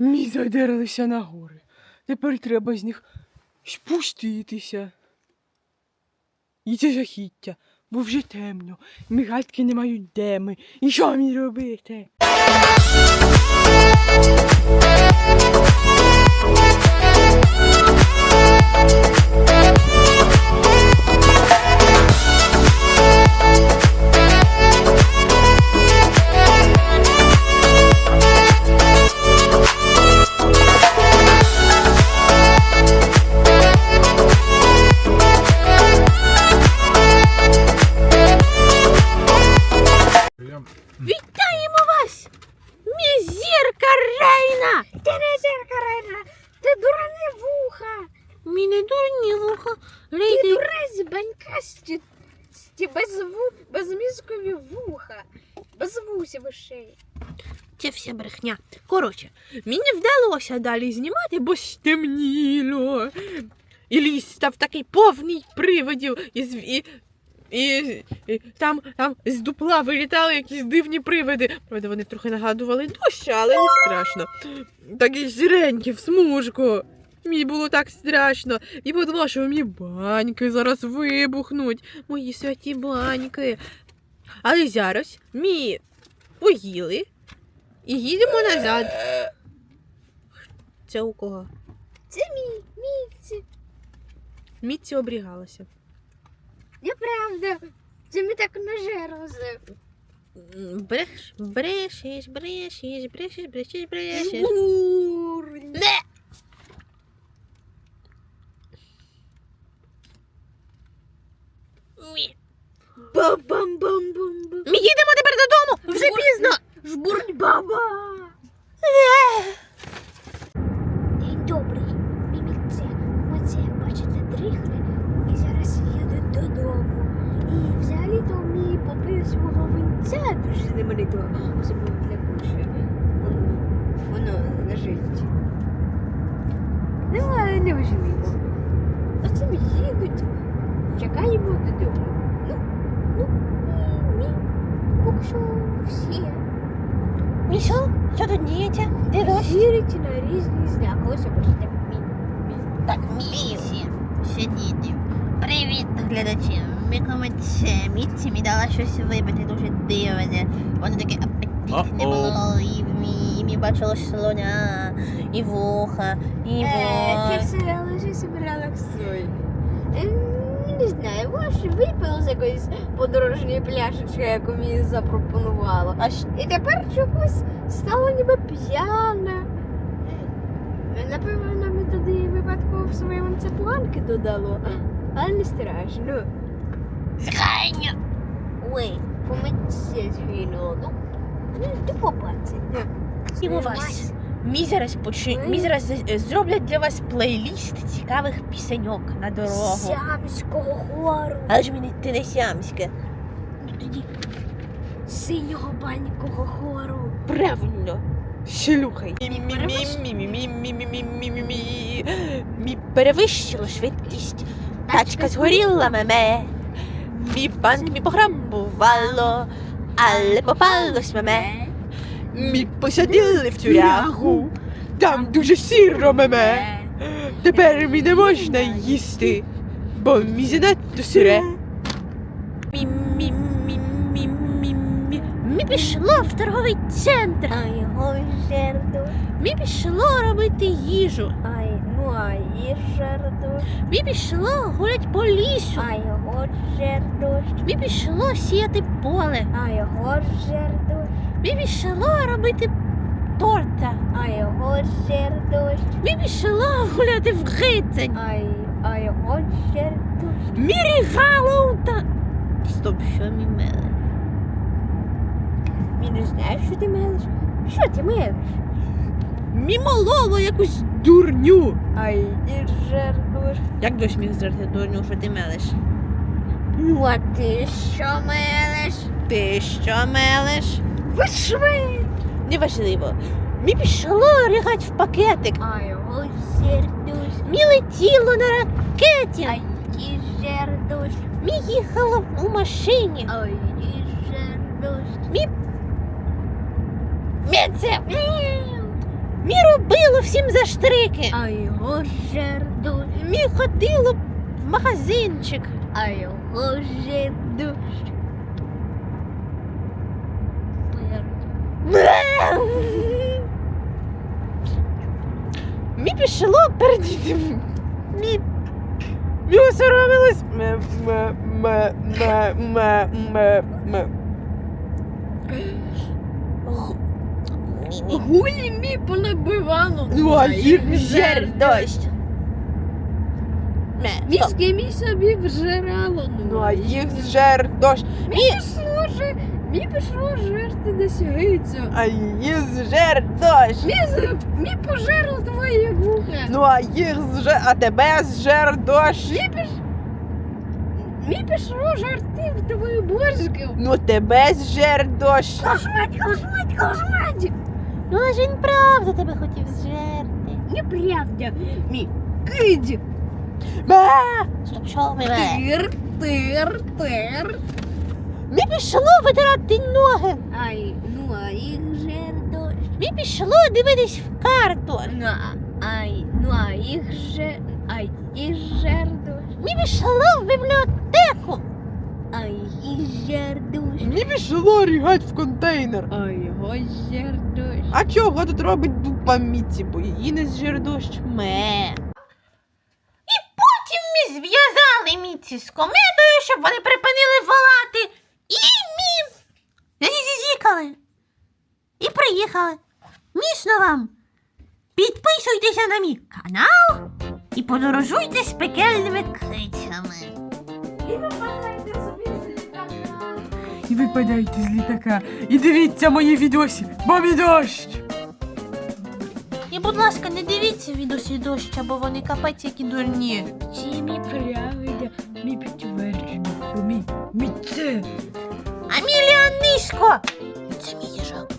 Мі задерлися на гори. Тепер треба з них спуститися. І це жахіття, бо вже темно. мігатки не мають де ми. І що мені робити? Ву... безмізкові вуха. Без вусів і шиї. Це все брехня. Коротше, мені вдалося далі знімати, бо стемніло. І ліс став такий повний привидів і, і, і, і там, там з дупла вилітали якісь дивні привиди. Правда, вони трохи нагадували дощ, але не страшно. Такі сіренькі в смужку. Мені було так страшно. І подумала, що мені баньки зараз вибухнуть. Мої святі баньки. Але зараз ми поїли і їдемо назад. Це у кого? Це мій, Мікці. Мітці обрігалася. Неправда. Це ми так нажерлися. Бреш, брешеш, брешеш, брешеш, брешеш, брешеш. Бурні. Не! Мі. Бам-бам-бам-бам-бам. Ми їдемо тепер додому! Вже пізно! Жбурнь баба. День добрий. Мімікці. Оце, як бачите, дрихли. І зараз їдуть додому. І взагалі-то мій попив свого винця дуже знаменитого. Особливо для куші. Воно, воно лежить. Ну, але не важливо. Оце ми їдуть. Чекаємо додому. Ну, ну, і мій. Поки що всі. Мішо, що тут діється? Де Вірить на різні знаки. Ось бачите, мій. Так, Міці, сидіти. Привіт, глядачі. Ми комець Міці мені дала щось випити дуже дивне. Воно таке апетитне було, і в мі, мі бачило слоня, і вуха, і Е, ти вух. все лежи собі релаксуй. Не знаю, ваш випив з якоїсь подорожньої пляшечки, яку мені запропонувало. А щ- І тепер чогось стало ніби п'яна. Е, Напевно, ми туди випадково в своєму це планки додало. Але не страшно. Згайня. Ой, помитися звіно. Ну, ну, ти побачиш. І у вас. Мі зараз, почи... Мі зараз е, зроблять для вас плейліст цікавих пісеньок на дорогу. Сямського хору. Але ж мені ти не сямське. Ну тоді синього банького хору. Правильно. Шлюхай. Мі перевищило швидкість. Тачка згоріла меме. Мій банк мі пограбувало, але попалось меме. Мі посадили в тюрягу. Там дуже сіро меме. Тепер мі не можна їсти, бо мі занадто сире. Мі, мі, мі, мі, мі, мі. Мі пішло в торговий центр. А його жерду. Мі пішло робити їжу. Ай, ну а жерду. Мі пішло гулять по лісу. А його жерду. Мі пішло сіяти поле. А його жерду. Мі пішло робити торта. А його жерду. Мі пішло гуляти в гицень. А його жерду. Мірі Галоута. Стоп, що мі меле? Мі не знаю, що ти мелиш. Що ти мелиш? Мі мололо якусь дурню. Ай, і жерду. Як дощ міг зрати дурню, що ти мелеш? Ну а ти що мелиш? Ти що мелеш? Ви шви! Неважливо. Мі пішло ригать в пакетик. А його жерду. Мі летіло на ракеті. Ай, і жерду. Мі їхало у машині. Ай, і жерду. Мі це. Мі робило всім за штрики. А його жер дощ, Мі ходило в магазинчик. а його жер дощ. Мі пішло перед Мі. Мі осоромилась. Ме, ме, ме, ме, ме, ме, ме. Гулі мі понабивало. Ну, а їх Жер дощ. Мішки мі собі вжирало. Ну, а їх зжер дощ, Мі же, мі пішло жерти на сягицю. а її зжер дощ. Мі, з- мі пожерло твоє вуха. Ну, а їх зжер, а тебе зжер дощ. Мі піш... Мі пішло жерти в твою божку. Ну, тебе зжер дощ. Кошмать, кошмать, кошмать. Ну, але ж він правда тебе хотів зжерти. Неправда. Мі, кидь. Ме. Стоп, що ми? Тир, тир, тир. Мі пішло витирати ноги. Ай, ну а їх жер дощ. Мі пішло дивитись в карту. Ну, а- ай, ну а їх же, а їх жер дощ. Мі пішло в бібліотеку. А їх жер дощ. Мені пішло рігать в контейнер. А його жер дощ. А чого тут робить дупа Міці, бо її не зжер дощ? Ме. І потім ми зв'язали Міці з кометою, щоб вони припинили волати. І. Зізікали. І приїхали. Місно вам. Підписуйтеся на мій канал і подорожуйте з пекельними крицями. І випадайте з літака. І дивіться мої відосі, бо мій дощ. І, будь ласка, не дивіться відосі доща, бо вони капець які дурні. Чи мій правда, мій підтвердження, бо мій, мій це. Мишко. Це мій їжак.